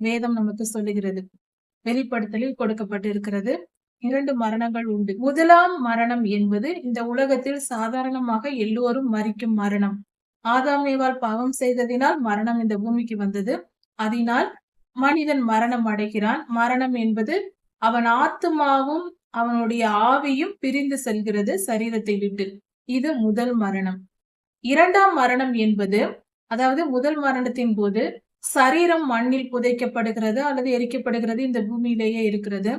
வேதம் நமக்கு சொல்லுகிறது. வெளிப்படுத்தலில் கொடுக்கப்பட்டிருக்கிறது. இரண்டு மரணங்கள் உண்டு. முதலாம் மரணம் என்பது இந்த உலகத்தில் சாதாரணமாக எல்லோரும் மறிக்கும் மரணம். ஆதாம் ஏவாள் பாவம் செய்ததினால் மரணம் இந்த பூமிக்கு வந்தது. அதனால் மனிதன் மரணம் அடைகிறான். மரணம் என்பது அவன் ஆத்துமாவும் அவனுடைய ஆவியும் பிரிந்து செல்கிறது சரீரத்தை விட்டு. இது முதல் மரணம். இரண்டாம் மரணம் என்பது அதாவது முதல் மரணத்தின் போது சரீரம் மண்ணில் புதைக்கப்படுகிறது அல்லது எரிக்கப்படுகிறது இந்த பூமியிலேயே இருக்கிறது.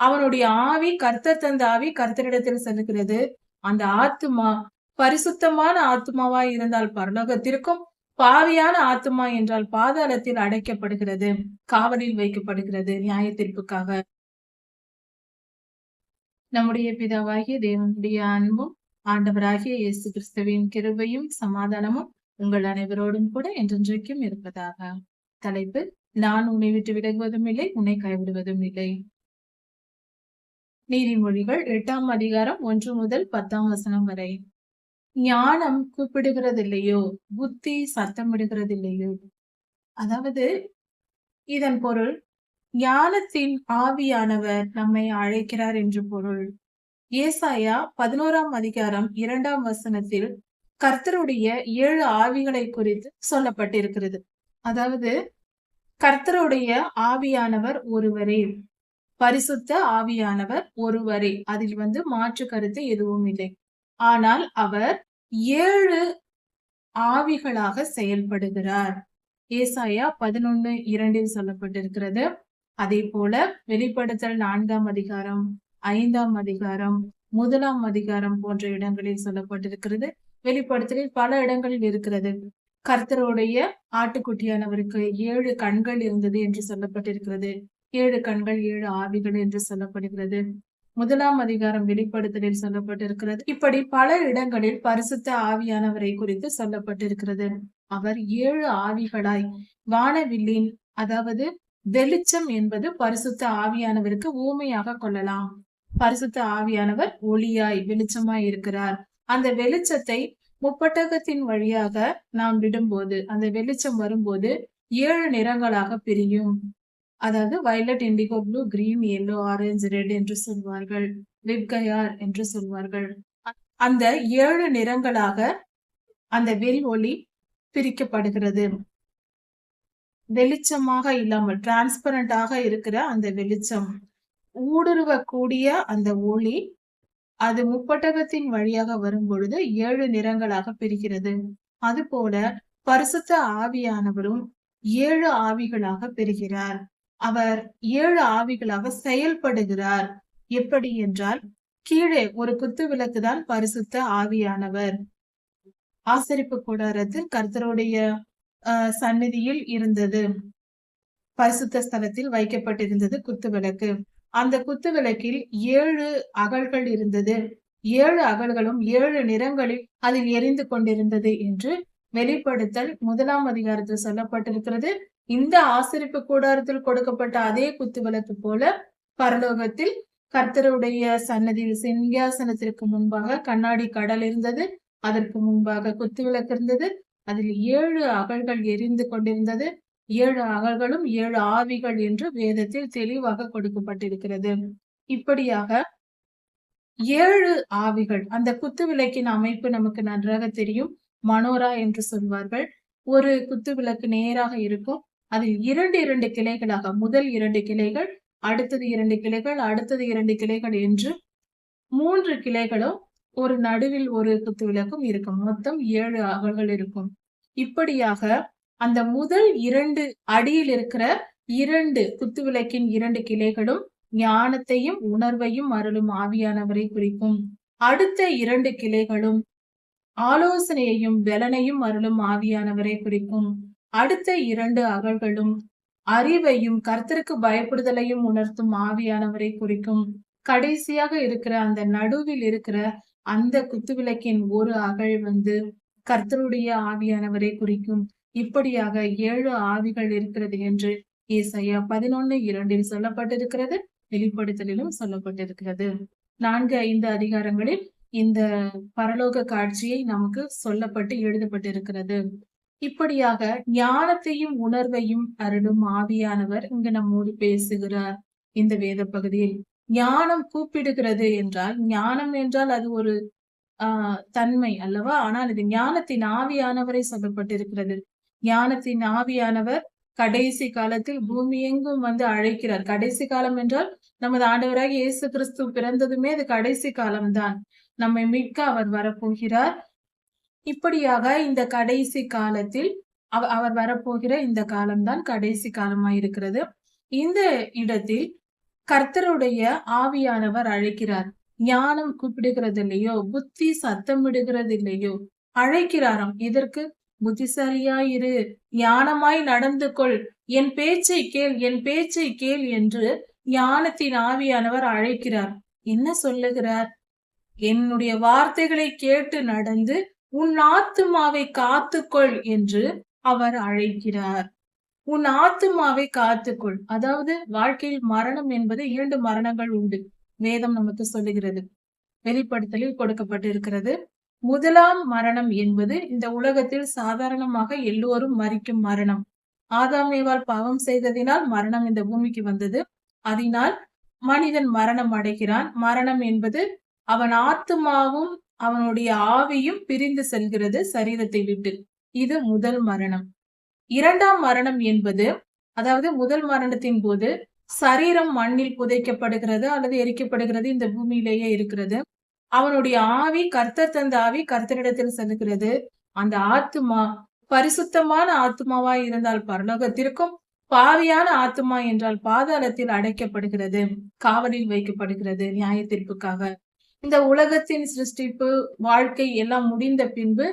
அவனுடைய ஆவி கர்த்தர் தந்த ஆவி கர்த்தரிடத்தில் செல்கிறது அந்த ஆத்துமா பரிசுத்தமான ஆத்மாவாய் இருந்தால் பரலோகத்திற்கும் பாவியான ஆத்மா என்றால் பாதாளத்தில் அடைக்கப்படுகிறது காவலில் வைக்கப்படுகிறது நியாய தீர்ப்புக்காக நம்முடைய பிதாவாகிய தேவனுடைய அன்பும் ஆண்டவராகிய இயேசு கிறிஸ்துவின் கிருபையும் சமாதானமும் உங்கள் அனைவரோடும் கூட என்றென்றைக்கும் இருப்பதாக. தலைப்பு நான் உன்னை விட்டு விலகுவதும் இல்லை உன்னை கைவிடுவதும் இல்லை. நீதிமொழிகள் எட்டாம் அதிகாரம் ஒன்று முதல் பத்தாம் வசனம் வரை. ஞானம் கூப்பிடுகிறதில்லையோ? புத்தி சத்தமிடுகிறதில்லையோ? அதாவது இதன் பொருள் ஞானத்தின் ஆவியானவர் நம்மை அழைக்கிறார் என்று பொருள். ஏசாயா பதினோராம் அதிகாரம் இரண்டாம் வசனத்தில் கர்த்தருடைய ஏழு ஆவிகளை குறித்து சொல்லப்பட்டிருக்கிறது. அதாவது கர்த்தருடைய ஆவியானவர் ஒருவரே. பரிசுத்த ஆவியானவர் ஒருவரே. அதில் வந்து மாற்று கருத்து எதுவும் இல்லை. ஆனால் அவர் ஏழு ஆவிகளாக செயல்படுகிறார். ஏசாயா பதினொன்னு இரண்டில் சொல்லப்பட்டிருக்கிறது. அதே போல வெளிப்படுத்தல் நான்காம் அதிகாரம் ஐந்தாம் அதிகாரம் முதலாம் அதிகாரம் போன்ற இடங்களில் சொல்லப்பட்டிருக்கிறது. வெளிப்படுத்தலில் பல இடங்களில் இருக்கிறது. கர்த்தருடைய ஆட்டுக்குட்டியானவருக்கு ஏழு கண்கள் இருந்தது என்று சொல்லப்பட்டிருக்கிறது. ஏழு கண்கள் ஏழு ஆவிகள் என்று சொல்லப்படுகிறது. முதலாம் அதிகாரம் வெளிப்படுத்தலில் சொல்லப்பட்டிருக்கிறது. இப்படி பல இடங்களில் பரிசுத்த ஆவியானவரை குறித்து சொல்லப்பட்டிருக்கிறது. அவர் ஏழு ஆவிகளாய் வானவில்லின் அதாவது வெளிச்சம் என்பது பரிசுத்த ஆவியானவருக்கு ஊமையாக கொள்ளலாம். பரிசுத்த ஆவியானவர் ஒளியாய் வெளிச்சமாய் இருக்கிறார். அந்த வெளிச்சத்தை முப்பட்டகத்தின் வழியாக நாம் விடும்போது அந்த வெளிச்சம் வரும்போது ஏழு நிறங்களாக பிரியும். அதாவது violet indigo blue green yellow orange red என்று சொல்வார்கள். விப்கயார் என்று சொல்வார்கள். அந்த ஏழு நிறங்களாக அந்த வெல் ஒளி பிரிக்கப்படுகிறது. வெளிச்சமாக இல்லாமல் டிரான்ஸ்பரண்டாக இருக்கிற அந்த வெளிச்சம். ஊடுருவக்கூடிய அந்த ஒளி அது முப்பட்டகத்தின் வழியாக வரும் பொழுது ஏழு நிறங்களாக பிரிகிறது. அதுபோல பரிசுத்த ஆவியானவரும் ஏழு ஆவிகளாக பெறுகிறார் அவர் ஏழு ஆவிகளாக செயல்படுகிறார். எப்படி என்றால் கீழே ஒரு குத்து விளக்கு தான் பரிசுத்த ஆவியானவர். ஆசரிப்பு கூடாரத்தில் கர்த்தருடைய சந்நிதியில் இருந்தது. பரிசுத்த ஸ்தலத்தில் வைக்கப்பட்டிருந்தது குத்து விளக்கு. அந்த குத்து விளக்கில் ஏழு அகல்கள் இருந்தது. ஏழு அகல்களும் ஏழு நிறங்களில் அதில் எரிந்து கொண்டிருந்தது என்று வெளிப்படுத்தல் முதலாம் அதிகாரத்தில் சொல்லப்பட்டிருக்கிறது. இந்த ஆசிரிப்பு கூடாரத்தில் கொடுக்கப்பட்ட அதே குத்து விளக்கு போல பரலோகத்தில் கர்த்தருடைய சன்னதியில் சிங்காசனத்திற்கு முன்பாக கண்ணாடி கடல் இருந்தது. அதற்கு முன்பாக குத்து விளக்கு இருந்தது. அதில் ஏழு அகல்கள் எரிந்து கொண்டிருந்தது. ஏழு அகல்களும் ஏழு ஆவிகள் என்று வேதத்தில் தெளிவாக கொடுக்கப்பட்டிருக்கிறது. இப்படியாக ஏழு ஆவிகள் அந்த குத்து விளக்கின் அமைப்பு நமக்கு நன்றாக தெரியும். மனோரா என்று சொல்வார்கள். ஒரு குத்து விளக்கு நேராக இருக்கும். அதில் இரண்டு இரண்டு கிளைகளாக முதல் இரண்டு கிளைகள் அடுத்தது இரண்டு கிளைகள் அடுத்தது இரண்டு கிளைகள் என்று மூன்று கிளைகளும் ஒரு நடுவில் ஒரு குத்து விளக்கும் இருக்கும். மொத்தம் ஏழு அகல்கள் இருக்கும். இப்படியாக அந்த முதல் இரண்டு அடியில் இருக்கிற இரண்டு குத்துவிளக்கின் இரண்டு கிளைகளும் ஞானத்தையும் உணர்வையும் அருளும் ஆவியானவரை குறிக்கும். அடுத்த இரண்டு கிளைகளும் ஆலோசனையையும் பலனையும் அருளும் ஆவியானவரை குறிக்கும். அடுத்த இரண்டு அகழ்களும் அறிவையும் கர்த்தருக்கு பயப்படுதலையும் உணர்த்தும் ஆவியானவரை குறிக்கும். கடைசியாக இருக்கிற அந்த நடுவில் இருக்கிற அந்த குத்துவிளக்கின் ஒரு அகழ் வந்து கர்த்தருடைய ஆவியானவரை குறிக்கும். இப்படியாக ஏழு ஆவிகள் இருக்கிறது என்று ஏசையா பதினொன்னு இரண்டில் சொல்லப்பட்டிருக்கிறது வெளிப்படுத்தலிலும் சொல்லப்பட்டிருக்கிறது. நான்கு ஐந்து அதிகாரங்களில் இந்த பரலோக காட்சியை நமக்கு சொல்லப்பட்டு எழுதப்பட்டிருக்கிறது. இப்படியாக ஞானத்தையும் உணர்வையும் அருளும் ஆவியானவர் இங்கு நம்மோடு பேசுகிறார். இந்த வேத பகுதியில் ஞானம் கூப்பிடுகிறது என்றால் ஞானம் என்றால் அது ஒரு ஆஹ் தன்மை அல்லவா? ஆனால் இது ஞானத்தின் ஆவியானவரை சொல்லப்பட்டிருக்கிறது. ஞானத்தின் ஆவியானவர் கடைசி காலத்தில் பூமி எங்கும் வந்து அழைக்கிறார். கடைசி காலம் என்றால் நமது ஆண்டவராக இயேசு கிறிஸ்து பிறந்ததுமே அது கடைசி காலம்தான். நம்மை மிக்க அவர் வரப்போகிறார். இப்படியாக இந்த கடைசி காலத்தில் அவர் வரப்போகிற இந்த காலம்தான் கடைசி காலமாய் இருக்கிறது. இந்த இடத்தில் கர்த்தருடைய ஆவியானவர் அழைக்கிறார். ஞானம் கூப்பிடுகிறது இல்லையோ புத்தி சத்தமிடுகிறது இல்லையோ அழைக்கிறாராம். இதற்கு புத்திசாலியாயிரு ஞானமாய் நடந்து கொள் என் பேச்சை கேள் என் பேச்சை கேள் என்று ஞானத்தின் ஆவியானவர் அழைக்கிறார். என்ன சொல்லுகிறார்? என்னுடைய வார்த்தைகளை கேட்டு நடந்து உன் ஆத்துமாவை காத்துக்கொள் என்று அவர் அழைக்கிறார். உன் ஆத்துமாவை காத்துக்கொள். அதாவது வாழ்க்கையில் மரணம் என்பது இரண்டு மரணங்கள் உண்டு. வேதம் நமக்கு சொல்லுகிறது. வெளிப்படுத்தலில் கொடுக்கப்பட்டிருக்கிறது. முதலாம் மரணம் என்பது இந்த உலகத்தில் சாதாரணமாக எல்லோரும் மறிக்கும் மரணம். ஆதாமேவால் பாவம் செய்ததினால் மரணம் இந்த பூமிக்கு வந்தது. அதனால் மனிதன் மரணம் அடைகிறான். மரணம் என்பது அவன் ஆத்துமாவும் அவனுடைய ஆவியும் பிரிந்து செல்கிறது சரீரத்தை விட்டு. இது முதல் மரணம். இரண்டாம் மரணம் என்பது அதாவது முதல் மரணத்தின் போது சரீரம் மண்ணில் புதைக்கப்படுகிறது அல்லது எரிக்கப்படுகிறது இந்த பூமியிலேயே இருக்கிறது. அவனுடைய ஆவி கர்த்தர் தந்த ஆவி கர்த்தரிடத்தில் செலுக்கிறது அந்த ஆத்மா பரிசுத்தமான ஆத்மாவாய் இருந்தால் பரலோகத்திற்கும் பாவியான ஆத்மா என்றால் பாதாளத்தில் அடைக்கப்படுகிறது. காவலில் வைக்கப்படுகிறது நியாய தீர்ப்புக்காக இந்த உலகத்தின் சிருஷ்டிப்பு வாழ்க்கை எல்லாம் முடிந்த பின்பு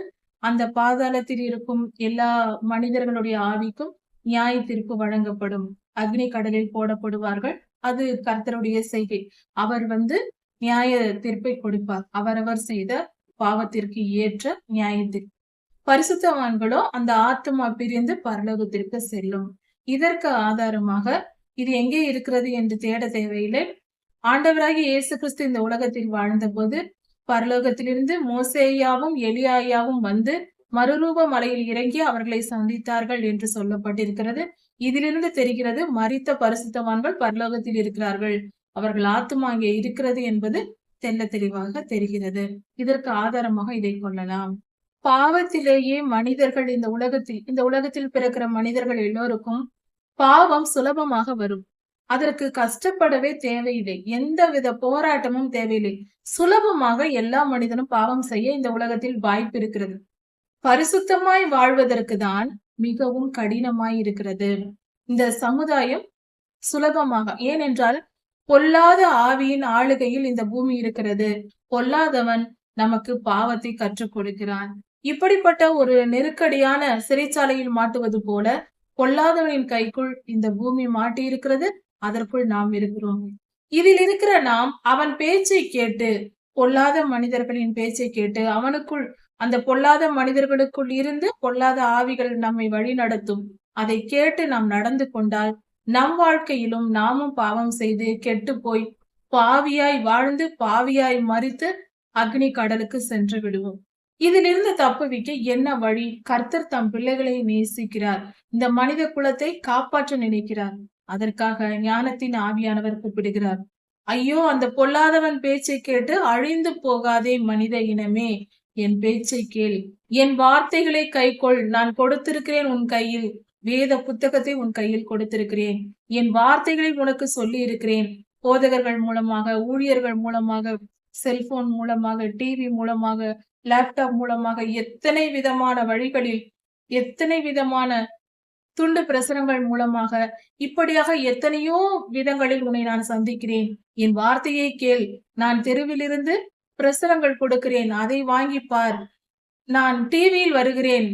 அந்த பாதாளத்தில் இருக்கும் எல்லா மனிதர்களுடைய ஆவிக்கும் நியாய தீர்ப்பு வழங்கப்படும். அக்னி கடலில் போடப்படுவார்கள். அது கர்த்தருடைய செய்கை. அவர் வந்து நியாய தீர்ப்பை கொடுப்பார். அவரவர் செய்த பாவத்திற்கு ஏற்ற நியாயத்திற்கு பரிசுத்தவான்களோ அந்த ஆத்மா பிரிந்து பரலோகத்திற்கு செல்லும். இதற்கு ஆதாரமாக இது எங்கே இருக்கிறது என்று தேட தேவையில்லை. ஆண்டவராகி இயேசு கிறிஸ்து இந்த உலகத்தில் வாழ்ந்த போது பரலோகத்திலிருந்து மோசேயாவும் எலியாயாவும் வந்து மறுரூப மலையில் இறங்கி அவர்களை சந்தித்தார்கள் என்று சொல்லப்பட்டிருக்கிறது. இதிலிருந்து தெரிகிறது மறித்த பரிசுத்தவான்கள் பரலோகத்தில் இருக்கிறார்கள். அவர்கள் ஆத்மா அங்கே இருக்கிறது என்பது தெல்ல தெளிவாக தெரிகிறது. இதற்கு ஆதாரமாக இதை கொள்ளலாம். பாவத்திலேயே மனிதர்கள் இந்த உலகத்தில் இந்த உலகத்தில் பிறக்கிற மனிதர்கள் எல்லோருக்கும் பாவம் சுலபமாக வரும். அதற்கு கஷ்டப்படவே தேவையில்லை. எந்த வித போராட்டமும் தேவையில்லை. சுலபமாக எல்லா மனிதனும் பாவம் செய்ய இந்த உலகத்தில் வாய்ப்பு இருக்கிறது. பரிசுத்தமாய் வாழ்வதற்கு தான் மிகவும் கடினமாய் இருக்கிறது. இந்த சமுதாயம் சுலபமாக ஏனென்றால் பொல்லாத ஆவியின் ஆளுகையில் இந்த பூமி இருக்கிறது. பொல்லாதவன் நமக்கு பாவத்தை கற்றுக் கொடுக்கிறான். இப்படிப்பட்ட ஒரு நெருக்கடியான சிறைச்சாலையில் மாட்டுவது போல பொல்லாதவனின் கைக்குள் இந்த பூமி மாட்டி இருக்கிறது அதற்குள் நாம் இருக்கிறோம். இதில் இருக்கிற நாம் அவன் பேச்சை கேட்டு பொல்லாத மனிதர்களின் பேச்சை கேட்டு அவனுக்குள் அந்த பொல்லாத மனிதர்களுக்குள் இருந்து பொல்லாத ஆவிகள் நம்மை வழி நடத்தும் அதை கேட்டு நாம் நடந்து கொண்டால் நம் வாழ்க்கையிலும் நாமும் பாவம் செய்து கெட்டு போய் பாவியாய் வாழ்ந்து பாவியாய் மறித்து அக்னி கடலுக்கு சென்று விடுவோம். இதிலிருந்து தப்புவிக்க என்ன வழி? கர்த்தர் தம் பிள்ளைகளை நேசிக்கிறார். இந்த மனித குலத்தை காப்பாற்ற நினைக்கிறார். அதற்காக ஞானத்தின் ஆவியானவர் கூப்பிடுகிறார். ஐயோ அந்த பொல்லாதவன் பேச்சை கேட்டு அழிந்து போகாதே மனித இனமே. என் பேச்சை கேள். என் வார்த்தைகளை கைக்கொள். நான் கொடுத்திருக்கிறேன் உன் கையில். வேத புத்தகத்தை உன் கையில் கொடுத்திருக்கிறேன். என் வார்த்தைகளை உனக்கு சொல்லி இருக்கிறேன் போதகர்கள் மூலமாக ஊழியர்கள் மூலமாக செல்போன் மூலமாக டிவி மூலமாக லேப்டாப் மூலமாக எத்தனை விதமான வழிகளில் எத்தனை விதமான துண்டு பிரசுரங்கள் மூலமாக இப்படியாக எத்தனையோ விதங்களில் உன்னை நான் சந்திக்கிறேன். என் வார்த்தையை கேள். நான் தெருவிலிருந்து பிரசுரங்கள் கொடுக்கிறேன். அதை வாங்கி பார். நான் டிவியில் வருகிறேன்.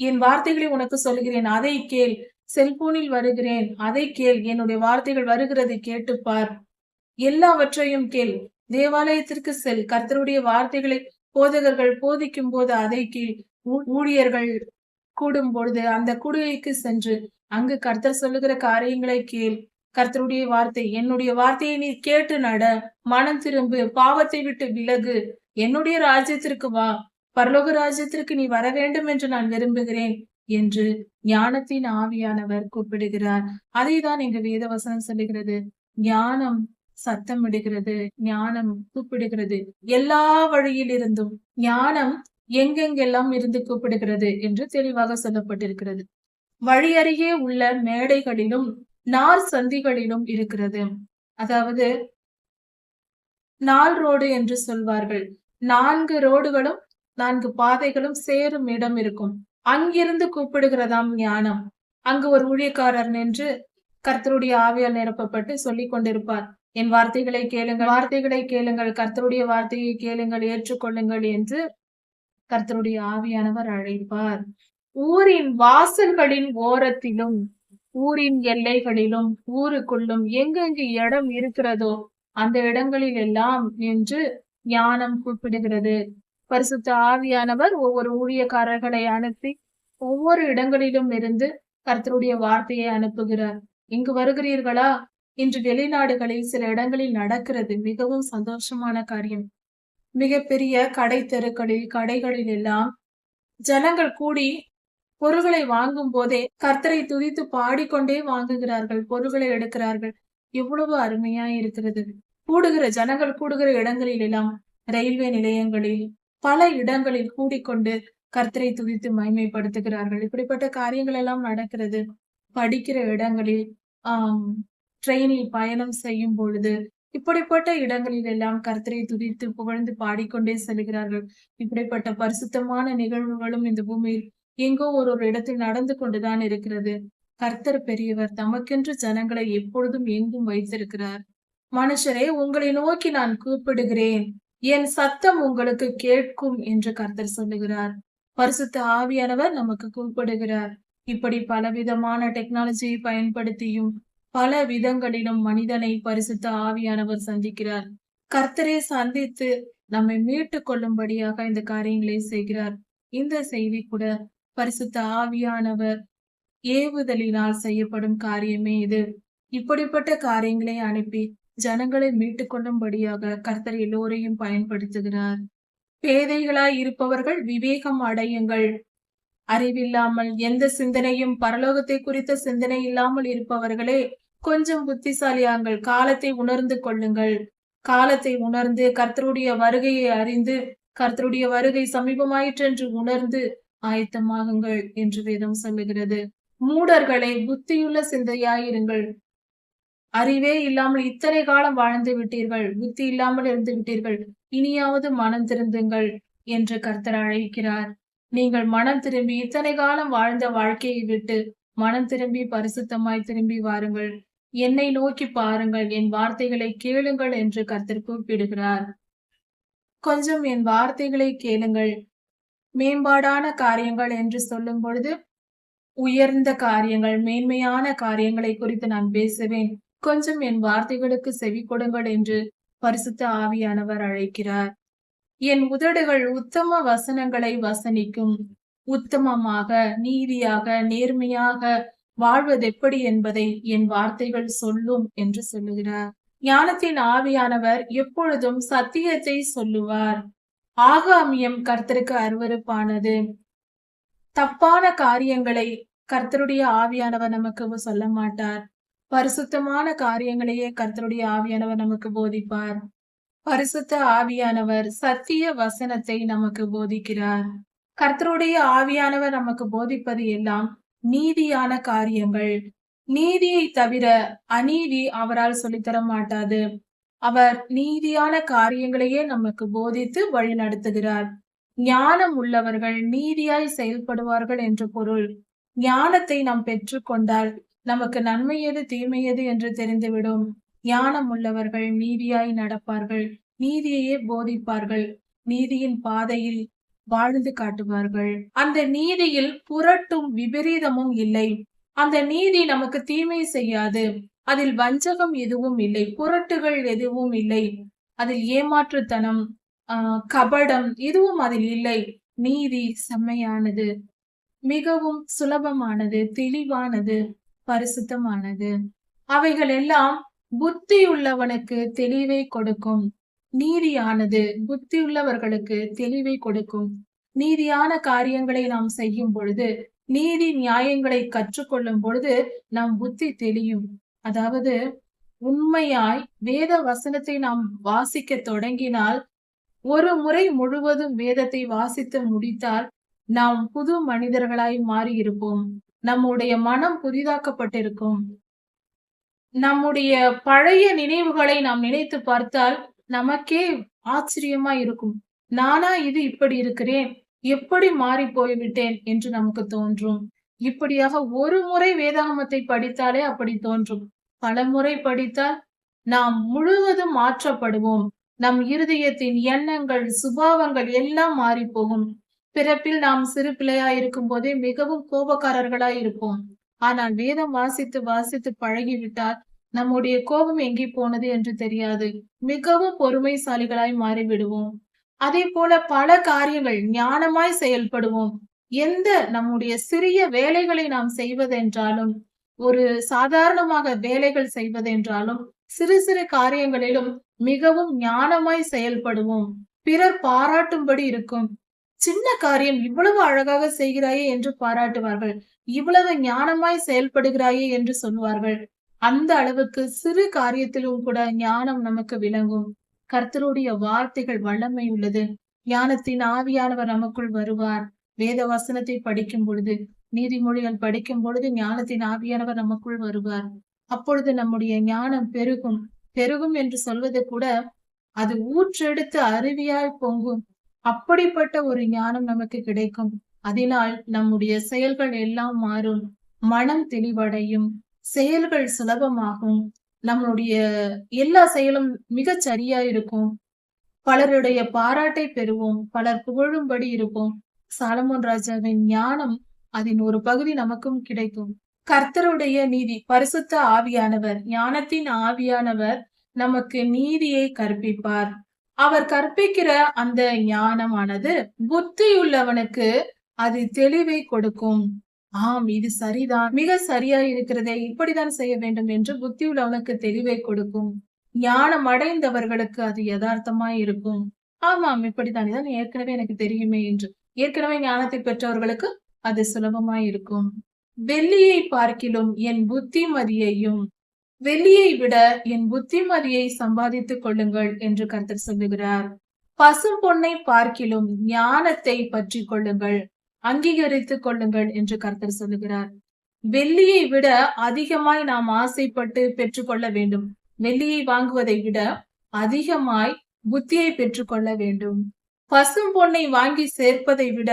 என் வார்த்தைகளை உனக்கு சொல்கிறேன் அதை கேள். செல்போனில் வருகிறேன் அதை கேள். என்னுடைய வார்த்தைகள் வருகிறது கேட்டுப்பார் எல்லாவற்றையும் கேள். தேவாலயத்திற்கு செல். கர்த்தருடைய வார்த்தைகளை போதகர்கள் போதிக்கும் போது அதை கீழ் ஊழியர்கள் கூடும் பொழுது அந்த குடியைக்கு சென்று அங்கு கர்த்தர் சொல்லுகிற காரியங்களை கேள். கர்த்தருடைய வார்த்தை என்னுடைய வார்த்தையை நீ கேட்டு நட. மனம் திரும்பு பாவத்தை விட்டு விலகு. என்னுடைய ராஜ்யத்திற்கு வா. பரலோக ராஜ்யத்திற்கு நீ வர வேண்டும் என்று நான் விரும்புகிறேன் என்று ஞானத்தின் ஆவியானவர் கூப்பிடுகிறார். அதை தான் இங்கு வேதவசனம் சொல்லுகிறது. ஞானம் சத்தமிடுகிறது ஞானம் கூப்பிடுகிறது. எல்லா வழியிலிருந்தும் ஞானம் எங்கெங்கெல்லாம் இருந்து கூப்பிடுகிறது என்று தெளிவாக சொல்லப்பட்டிருக்கிறது. வழியருகே உள்ள மேடைகளிலும் நார் சந்திகளிலும் இருக்கிறது. அதாவது நால் ரோடு என்று சொல்வார்கள். நான்கு ரோடுகளும் நான்கு பாதைகளும் சேரும் இடம் இருக்கும். அங்கிருந்து கூப்பிடுகிறதாம் ஞானம். அங்கு ஒரு ஊழியக்காரர் நின்று கர்த்தருடைய ஆவியால் நிரப்பப்பட்டு சொல்லிக் கொண்டிருப்பார். என் வார்த்தைகளை கேளுங்கள். வார்த்தைகளை கேளுங்கள். கர்த்தருடைய வார்த்தையை கேளுங்கள். ஏற்றுக்கொள்ளுங்கள் என்று கர்த்தருடைய ஆவியானவர் அழைப்பார். ஊரின் வாசல்களின் ஓரத்திலும் ஊரின் எல்லைகளிலும் ஊருக்குள்ளும் எங்கெங்கு இடம் இருக்கிறதோ அந்த இடங்களில் எல்லாம் என்று ஞானம் கூப்பிடுகிறது. பரிசுத்த ஆவியானவர் ஒவ்வொரு ஊழியக்காரர்களை அனுப்பி ஒவ்வொரு இடங்களிலும் இருந்து கர்த்தருடைய வார்த்தையை அனுப்புகிறார். இங்கு வருகிறீர்களா? இன்று வெளிநாடுகளில் சில இடங்களில் நடக்கிறது மிகவும் சந்தோஷமான காரியம். மிகப்பெரிய கடை தெருக்களில் கடைகளில் எல்லாம் ஜனங்கள் கூடி பொருள்களை வாங்கும் போதே கர்த்தரை துதித்து பாடிக்கொண்டே வாங்குகிறார்கள் பொருள்களை எடுக்கிறார்கள். இவ்வளவு அருமையா இருக்கிறது. கூடுகிற ஜனங்கள் கூடுகிற இடங்களில் எல்லாம் ரயில்வே நிலையங்களில் பல இடங்களில் கூடிக்கொண்டு கர்த்தரை துதித்து மகிமைப்படுத்துகிறார்கள். இப்படிப்பட்ட காரியங்கள் எல்லாம் நடக்கிறது. படிக்கிற இடங்களில் ஆஹ் ட்ரெயினில் பயணம் செய்யும் பொழுது இப்படிப்பட்ட இடங்களில் எல்லாம் கர்த்தரை துதித்து புகழ்ந்து பாடிக்கொண்டே செல்கிறார்கள். இப்படிப்பட்ட பரிசுத்தமான நிகழ்வுகளும் இந்த பூமியில் எங்கோ ஒரு ஒரு இடத்தில் நடந்து கொண்டுதான் இருக்கிறது. கர்த்தர் பெரியவர் தமக்கென்று ஜனங்களை எப்பொழுதும் எங்கும் வைத்திருக்கிறார். மனுஷரே உங்களை நோக்கி நான் கூப்பிடுகிறேன். என் சத்தம் உங்களுக்கு கேட்கும் என்று கர்த்தர் சொல்லுகிறார். பரிசுத்த ஆவியானவர் நமக்கு கூப்பிடுகிறார். இப்படி பலவிதமான டெக்னாலஜியை பயன்படுத்தியும் பல விதங்களிலும் மனிதனை பரிசுத்த ஆவியானவர் சந்திக்கிறார். கர்த்தரை சந்தித்து நம்மை மீட்டு கொள்ளும்படியாக இந்த காரியங்களை செய்கிறார். இந்த செய்தி கூட பரிசுத்த ஆவியானவர் ஏவுதலினால் செய்யப்படும் காரியமே இது. இப்படிப்பட்ட காரியங்களை அனுப்பி ஜனங்களை மீட்டுக் கொள்ளும்படியாக கர்த்தர் எல்லோரையும் பயன்படுத்துகிறார். பேதைகளாய் இருப்பவர்கள் விவேகம் அடையுங்கள். அறிவில்லாமல் எந்த சிந்தனையும் பரலோகத்தை குறித்த சிந்தனை இல்லாமல் இருப்பவர்களே கொஞ்சம் புத்திசாலியாங்கள். காலத்தை உணர்ந்து கொள்ளுங்கள். காலத்தை உணர்ந்து கர்த்தருடைய வருகையை அறிந்து கர்த்தருடைய வருகை சமீபமாயிற்றென்று உணர்ந்து ஆயத்தமாகுங்கள் என்று வேதம் சொல்லுகிறது. மூடர்களை புத்தியுள்ள சிந்தையாயிருங்கள். அறிவே இல்லாமல் இத்தனை காலம் வாழ்ந்து விட்டீர்கள் புத்தி இல்லாமல் இருந்து விட்டீர்கள் இனியாவது மனம் திருந்துங்கள் என்று கர்த்தர் அழைக்கிறார். நீங்கள் மனம் திரும்பி இத்தனை காலம் வாழ்ந்த வாழ்க்கையை விட்டு மனம் திரும்பி பரிசுத்தமாய் திரும்பி வாருங்கள். என்னை நோக்கி பாருங்கள் என் வார்த்தைகளை கேளுங்கள் என்று கர்த்தர் கூப்பிடுகிறார். கொஞ்சம் என் வார்த்தைகளை கேளுங்கள். மேம்பாடான காரியங்கள் என்று சொல்லும் பொழுது உயர்ந்த காரியங்கள் மேன்மையான காரியங்களை குறித்து நான் பேசுவேன். கொஞ்சம் என் வார்த்தைகளுக்கு செவி கொடுங்கள் என்று பரிசுத்த ஆவியானவர் அழைக்கிறார். என் உதடுகள் உத்தம வசனங்களை வசனிக்கும். உத்தமமாக நீதியாக நேர்மையாக வாழ்வது எப்படி என்பதை என் வார்த்தைகள் சொல்லும் என்று சொல்லுகிறார். ஞானத்தின் ஆவியானவர் எப்பொழுதும் சத்தியத்தை சொல்லுவார். ஆகாமியம் கர்த்தருக்கு அருவருப்பானது. தப்பான காரியங்களை கர்த்தருடைய ஆவியானவர் நமக்கு சொல்ல மாட்டார். பரிசுத்தமான காரியங்களையே கர்த்தருடைய ஆவியானவர் நமக்கு போதிப்பார். பரிசுத்த ஆவியானவர் சத்திய வசனத்தை நமக்கு போதிக்கிறார். கர்த்தருடைய ஆவியானவர் நமக்கு போதிப்பது எல்லாம் நீதியான காரியங்கள். நீதியை தவிர அநீதி அவரால் சொல்லித்தர மாட்டாது. அவர் நீதியான காரியங்களையே நமக்கு போதித்து வழி நடத்துகிறார். ஞானம் உள்ளவர்கள் நீதியாய் செயல்படுவார்கள் என்று பொருள். ஞானத்தை நாம் பெற்றுக்கொண்டால் நமக்கு நன்மை எது தீமை எது என்று தெரிந்துவிடும். ஞானம் உள்ளவர்கள் நீதியாய் நடப்பார்கள். நீதியையே போதிப்பார்கள். நீதியின் பாதையில் வாழ்ந்து காட்டுவார்கள். அந்த நீதியில் புரட்டும் விபரீதமும் இல்லை. அந்த நீதி நமக்கு தீமை செய்யாது. அதில் வஞ்சகம் எதுவும் இல்லை. புரட்டுகள் எதுவும் இல்லை. அதில் ஏமாற்றுத்தனம் ஆஹ் கபடம் எதுவும் அதில் இல்லை. நீதி செம்மையானது மிகவும் சுலபமானது தெளிவானது. பரிசுத்தமானது. அவைகள் எல்லாம் புத்தியுள்ளவனுக்கு தெளிவை கொடுக்கும். நீதியானது புத்தியுள்ளவர்களுக்கு தெளிவை கொடுக்கும். நீதியான காரியங்களை நாம் செய்யும் பொழுது நீதி நியாயங்களை கற்றுக்கொள்ளும் பொழுது நம் புத்தி தெளியும். அதாவது உண்மையாய் வேத வசனத்தை நாம் வாசிக்க தொடங்கினால் ஒரு முறை முழுவதும் வேதத்தை வாசித்து முடித்தால் நாம் புது மனிதர்களாய் மாறி இருப்போம் நம்முடைய மனம் புதிதாக்கப்பட்டிருக்கும். நம்முடைய பழைய நினைவுகளை நாம் நினைத்து பார்த்தால் நமக்கே ஆச்சரியமா இருக்கும். நானா இது இப்படி இருக்கிறேன்? எப்படி மாறி போய்விட்டேன்? என்று நமக்கு தோன்றும். இப்படியாக ஒரு முறை வேதாகமத்தை படித்தாலே அப்படி தோன்றும். பல முறை படித்தால் நாம் முழுவதும் மாற்றப்படுவோம். நம் இருதயத்தின் எண்ணங்கள் சுபாவங்கள் எல்லாம் மாறி போகும். பிறப்பில் நாம் சிறு பிள்ளையாயிருக்கும் போதே மிகவும் கோபக்காரர்களாய் இருப்போம். ஆனால் வேதம் வாசித்து வாசித்து பழகிவிட்டால் நம்முடைய கோபம் எங்கே போனது என்று தெரியாது. மிகவும் பொறுமைசாலிகளாய் மாறிவிடுவோம். அதே போல பல காரியங்கள் ஞானமாய் செயல்படுவோம். எந்த நம்முடைய சிறிய வேலைகளை நாம் செய்வதென்றாலும் ஒரு சாதாரணமாக வேலைகள் செய்வதென்றாலும் சிறு சிறு காரியங்களிலும் மிகவும் ஞானமாய் செயல்படுவோம். பிறர் பாராட்டும்படி இருக்கும். சின்ன காரியம் இவ்வளவு அழகாக செய்கிறாயே என்று பாராட்டுவார்கள். இவ்வளவு ஞானமாய் செயல்படுகிறாயே என்று சொல்வார்கள் அந்த அளவுக்கு சிறு காரியத்திலும் கூட ஞானம் நமக்கு விளங்கும். கர்த்தருடைய வார்த்தைகள் வல்லமை உள்ளது. ஞானத்தின் ஆவியானவர் நமக்குள் வருவார். வேத வசனத்தை படிக்கும் பொழுது நீதிமொழிகள் படிக்கும் பொழுது ஞானத்தின் ஆவியானவர் நமக்குள் வருவார். அப்பொழுது நம்முடைய ஞானம் பெருகும். பெருகும் என்று சொல்வது கூட அது ஊற்றெடுத்து அருவியாய் பொங்கும். அப்படிப்பட்ட ஒரு ஞானம் நமக்கு கிடைக்கும். அதனால் நம்முடைய செயல்கள் எல்லாம் மாறும். மனம் தெளிவடையும். செயல்கள் சுலபமாகும். நம்மளுடைய எல்லா செயலும் மிகச் சரியா இருக்கும். பலருடைய பாராட்டை பெறுவோம். பலர் புகழும்படி இருப்போம். சாலமோன் ராஜாவின் ஞானம் அதன் ஒரு பகுதி நமக்கும் கிடைக்கும். கர்த்தருடைய நீதி பரிசுத்த ஆவியானவர் ஞானத்தின் ஆவியானவர் நமக்கு நீதியை கற்பிப்பார். அவர் கற்பிக்கிற அந்த ஞானமானது புத்தியுள்ளவனுக்கு அது தெளிவை கொடுக்கும். ஆம் இது சரிதான். மிக சரியா இருக்கிறதே. இப்படித்தான் செய்ய வேண்டும் என்று புத்தி உள்ளவனுக்கு தெளிவை கொடுக்கும். ஞானம் அடைந்தவர்களுக்கு அது யதார்த்தமாய் இருக்கும். ஆமாம் இப்படித்தான். இதான் ஏற்கனவே எனக்கு தெரியுமே என்று. ஏற்கனவே ஞானத்தை பெற்றவர்களுக்கு அது சுலபமாய் இருக்கும். வெள்ளியை பார்க்கிலும் என் புத்திமதியையும் வெள்ளியை விட என் புத்திமதியை சம்பாதித்துக் கொள்ளுங்கள் என்று கர்த்தர் சொல்லுகிறார். பசும் பொன்னை பார்க்கிலும் ஞானத்தை பற்றி கொள்ளுங்கள் அங்கீகரித்துக் கொள்ளுங்கள் என்று கர்த்தர் சொல்லுகிறார். வெள்ளியை விட அதிகமாய் நாம் ஆசைப்பட்டு பெற்றுக்கொள்ள வேண்டும். வெள்ளியை வாங்குவதை விட அதிகமாய் புத்தியை பெற்றுக்கொள்ள வேண்டும். பசும் பொன்னை வாங்கி சேர்ப்பதை விட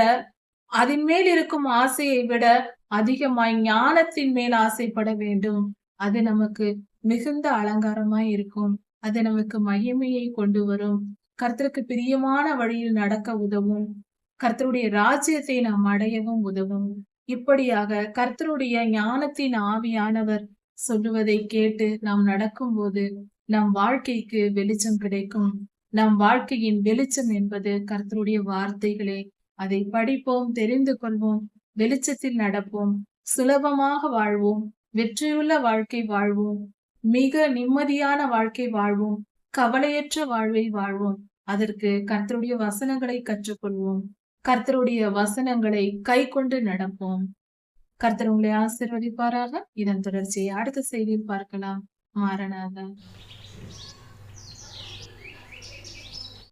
அதன் மேல் இருக்கும் ஆசையை விட அதிகமாய் ஞானத்தின் மேல் ஆசைப்பட வேண்டும். அது நமக்கு மிகுந்த அலங்காரமாய் இருக்கும். அது நமக்கு மகிமையை கொண்டு வரும். கர்த்தருக்கு பிரியமான வழியில் நடக்க உதவும். கர்த்தருடைய ராஜ்யத்தை நாம் அடையவும் உதவும். இப்படியாக கர்த்தருடைய ஞானத்தின் ஆவியானவர் சொல்லுவதை கேட்டு நாம் நடக்கும்போது நம் வாழ்க்கைக்கு வெளிச்சம் கிடைக்கும். நம் வாழ்க்கையின் வெளிச்சம் என்பது கர்த்தருடைய வார்த்தைகளே. அதை படிப்போம் தெரிந்து கொள்வோம் வெளிச்சத்தில் நடப்போம் சுலபமாக வாழ்வோம். வெற்றியுள்ள வாழ்க்கை வாழ்வோம். மிக நிம்மதியான வாழ்க்கை வாழ்வோம். கவலையற்ற வாழ்வை வாழ்வோம். அதற்கு கர்த்தருடைய வசனங்களை கற்றுக்கொள்வோம். கர்த்தருடைய வசனங்களை கை கொண்டு நடப்போம். கர்த்தர் உங்களை ஆசிர்வதிப்பாராக. இதன் தொடர்ச்சியை அடுத்த செய்தியில் பார்க்கலாம். மாறனாக